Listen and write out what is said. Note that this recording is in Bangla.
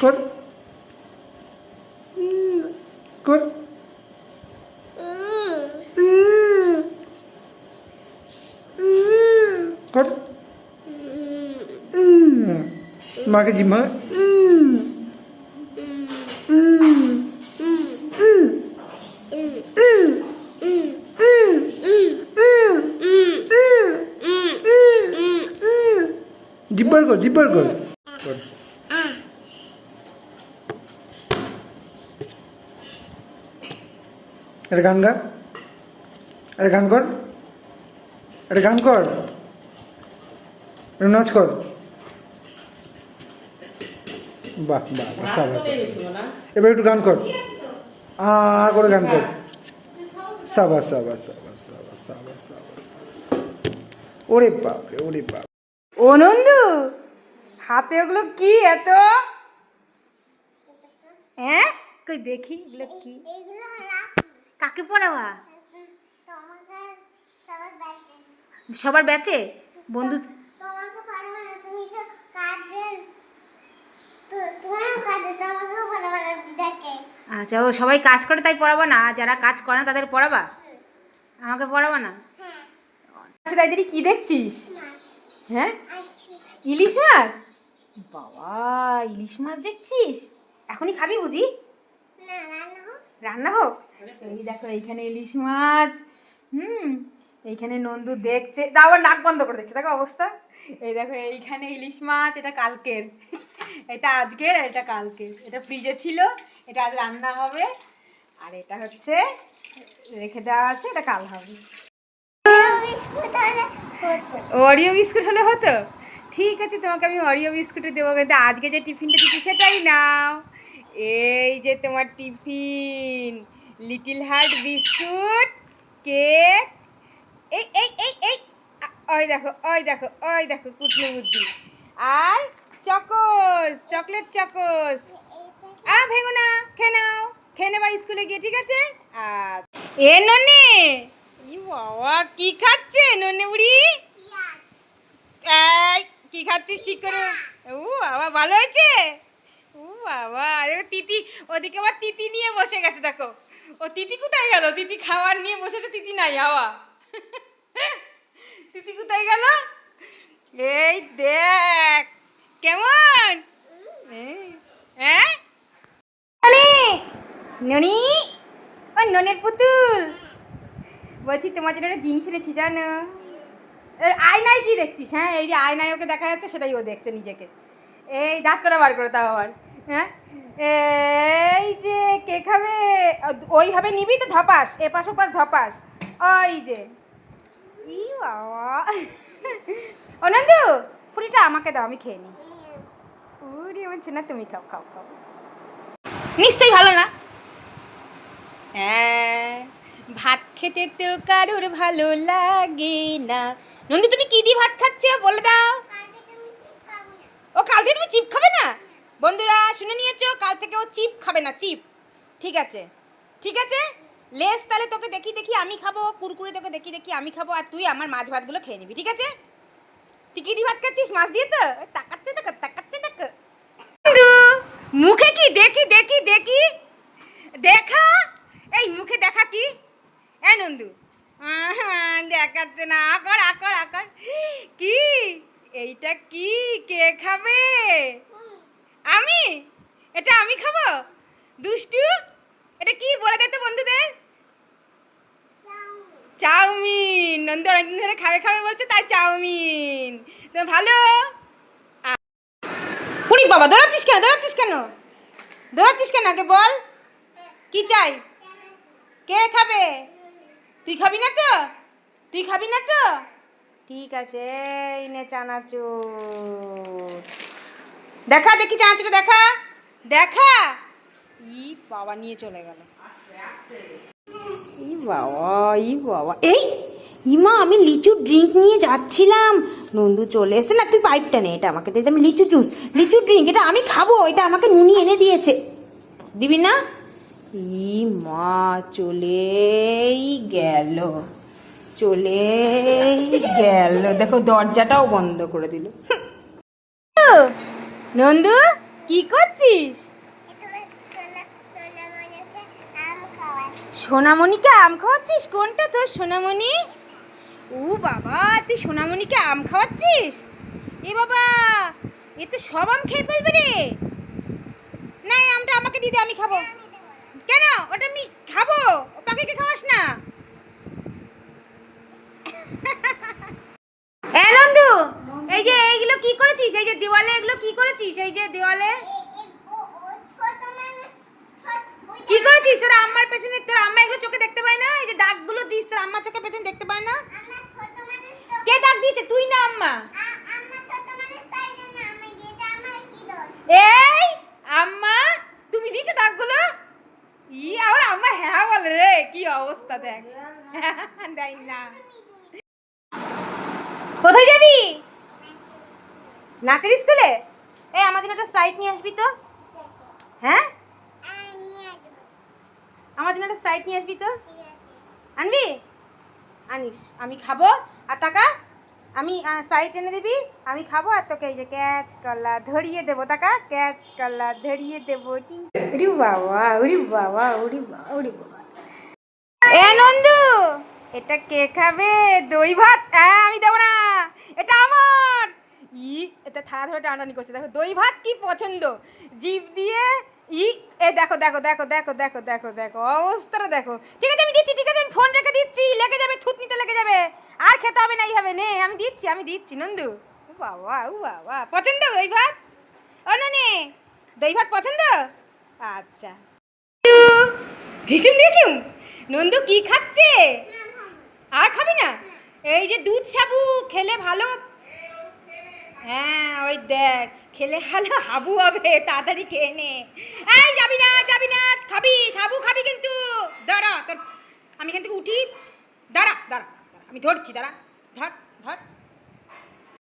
Kur. Kur. Kur. kur jima. Jibber go, jibber go. একটা গান গা একটা গান কর। একটা গান কর। একটা নাচ কর। বাহ বাহ সাবাস এবার একটু গান কর। আ করে গান কর। সাবাস সাবাস সাবাস সাবাস সাবাস সাবাস ওরে বাপরে ওরে বাপ। ও নন্দু হাতে ওগুলো কি এত? হ্যাঁ? কই দেখি এগুলো কি? কাকে পড়াবা? সবার ব্যাচে? বন্ধু আচ্ছা ও সবাই কাজ করে তাই পড়াবা না? যারা কাজ করে না, তাদের পড়াবা? আমাকে পড়াবা না? আচ্ছা তাই দিদি কি দেখছিস? হ্যাঁ? ইলিশ মাছ? বাবা, ইলিশ মাছ দেখছিস? এখনই খাবি বুঝি? না রান্না হোক? এই দেখো এইখানে ইলিশ মাছ হুম এইখানে নন্দু দেখছে তা আবার নাক বন্ধ করে দেখছে দেখো অবস্থা। এই দেখো এইখানে ইলিশ মাছ এটা কালকের। এটা আজকের এটা কালকের। এটা ফ্রিজে ছিল এটা আজ রান্না হবে। আর এটা হচ্ছে রেখে দেওয়া আছে এটা কাল হবে। বিস্কুট অরিও বিস্কুট হলে হতো? ঠিক আছে তোমাকে আমি অরিও বিস্কুটই দেবো কিন্তু আজকে যে টিফিনটা দিচ্ছি সেটাই নাও। এই যে তোমার tiffin little heart biscuit cake. এই এই এই এই ওই দেখো ওই দেখো ওই দেখো কুটনি বুদ্ধি আর চকোস চকলেট চকোস। আ ভেঙো না খেয়ে নাও খেয়ে নেবা স্কুলে গিয়ে ঠিক আছে? আর এ ননি ই বাবা কি খাচ্ছে ননি বুড়ি? কি খাচ্ছিস ঠিক করে। ও বাবা ভালো হয়েছে? ও বাবা, আরে তিতি, ওদিকে আবার তিতি নিয়ে বসে গেছে, দেখো। ও তিতি কোথায় গেল? তিতি খাবার নিয়ে বসেছে, তিতি নাই, হাওয়া। তিতি কোথায় গেল? এই দেখ, কেমন? হ্যাঁ? ননি ও ননের পুতুল। বলছি, তোমার জন্য একটা জিনিস এনেছি, জানো? আয়নায় কি দেখছিস হ্যাঁ? এই যে আয়নায় ওকে দেখা যাচ্ছে, সেটাই ও দেখছে নিজেকে। এই দাঁত করে বার করে তাও আবার হ্যাঁ? এই যে কে খাবে? ওইভাবে নিবি তো ধপাস, এপাশ ওপাশ ধপাস। ওই যে। ই ও নন্দু, ফুলিটা আমাকে দাও, আমি খেয়ে নিই। উরি আমার ছোনা, তুমি খাও খাও খাও। নিশ্চয়ই ভালো না? হ্যাঁ ভাত খেতে তো কারোর ভালো লাগে না। নন্দু, তুমি কি দিয়ে ভাত খাচ্ছ? বলে দাও কালকে তুমি ঠিক খাব না থেকে তুমি চিপ খাবে না? বন্ধুরা, শুনে নিয়েছো? কাল থেকে ও চিপ খাবে না, চিপ। ঠিক আছে? ঠিক আছে? লেস, তাহলে তোকে দেখি দেখি আমি খাব, কুরকুরে তোকে দেখি দেখি আমি খাব, আর তুই আমার মাছ ভাতগুলো খেয়ে নিবি, ঠিক আছে? তুই কি দিয়ে ভাত খাচ্ছিস মাছ দিয়ে তো? তাকাচ্ছে দেখো তাকাচ্ছে দেখো। মুখে কি? দেখি দেখি দেখি। দেখা? এই মুখে দেখা কি? এ নন্দু। দেখাচ্ছে না। আকর আকর আকর। কি এইটা কি? কে খাবে? আমি? এটা আমি খাব? দুষ্টু? এটা কি বলে দে তো বন্ধুদের? চাউমিন। নন্দু অনেকদিন ধরে খাবে খাবে বলছে, তাই চাউমিন। তো ভালো? পুরি বাবা, দৌড়াচ্ছিস কেন? দৌড়াচ্ছিস কেন? দৌড়াচ্ছিস কেন আগে বল? কি চাই? কে খাবে? তুই খাবি না তো? তুই খাবি না তো? ঠিক আছে, এই নে চানাচুর। দেখা, দেখি চানাচুরটা দেখা। দেখা। ই বাবা, নিয়ে চলে গেল। ই বাবা ই বাবা। এই, ইমা, আমি লিচু ড্রিঙ্ক নিয়ে যাচ্ছিলাম। নন্দু চলে এসে, না, তুই পাইপটা নে, এটা আমাকে দিয়ে আমি লিচু জুস লিচু ড্রিঙ্ক এটা আমি খাব, এটা আমাকে নুনি এনে দিয়েছে। দিবি না? ই মা, চলেই গেল। চলেই গেল। দেখো, দরজাটাও বন্ধ করে দিল। নন্দু, কি করছিস? সোনামণিকে আম খাওয়াচ্ছিস? কোনটা তোর সোনামণি? ও বাবা, তুই সোনামণিকে আম খাওয়াচ্ছিস? এ বাবা, এ তো সব আম খেয়ে ফেলবে রে। না আমটা আমাকে দিদি আমি খাব। কেন? ওটা আমি খাব ও পাখিকে খাওয়াস না এ নন্দু এই যে এইগুলো কি করেছিস এই যে দেওয়ালে এগুলো কি করেছিস এই যে দেওয়ালে? কি করেছিস? তোর আম্মার পেছনে তোর আম্মা এগুলো চোখে দেখতে পায় না? এই যে দাগগুলো দিস তোর আম্মা চোখে পেছনে দেখতে পায় না? কে দাগ দিয়েছে? তুই না আম্মা। এই আম্মা তুমি দিয়েছ দাগগুলো? ই আমার আম্মা হ্যাঁ বলে রে কি অবস্থা দেখ। দেখ না। কোথায় যাবি? নাচের স্কুলে? এই, আমার জন্য একটা স্প্রাইট নিয়ে আসবি তো। হ্যাঁ? আমার জন্য একটা স্প্রাইট নিয়ে আসবি তো। আনবি? আনিস, আমি খাব। আর টাকা? আমি স্প্রাইট এনে দিবি, আমি খাব আর তোকে এই যে ক্যাচ কলা ধরিয়ে দেবো, টাকা? ক্যাচ কলা ধরিয়ে দেবো উরি বাবা উরি বাবা উরি বাবা উরি বাবা। এ, নন্দু, এটা কে খাবে? দই ভাত? হ্যাঁ আমি দেবো না। ই, এটা থালা ধরে টানাটানি করছে। দেখো, দই ভাত কি পছন্দ? জিভ দিয়ে ই, এ দেখো দেখো দেখো দেখো দেখো দেখো দেখো, অবস্থাটা দেখো। ঠিক আছে, আমি দিচ্ছি, ঠিক আছে, আমি ফোন রেখে দিচ্ছি, লেগে যাবে, থুতনিতে লেগে যাবে। আর খেতে হবে না এই হবে নে, আমি দিচ্ছি আমি দিচ্ছি, নন্দু। ও বাবা ও বাবা, পছন্দ দই ভাত? ও নে দই ভাত পছন্দ? আচ্ছা। ঢিসুম ঢিসুম, নন্দু কি খাচ্ছে? আর খাবি না? এই যে দুধ সাবু, খেলে ভালো হ্যাঁ ওই দেখ খেলে ভালো হাবু হবে তাড়াতাড়ি খেয়ে নে। এই যাবি না যাবি না খাবি হাবু খাবি কিন্তু। দাঁড়া তোর আমি এখান থেকে উঠি। দাঁড়া দাঁড়া, আমি ধরছি দাঁড়া। ধর ধর।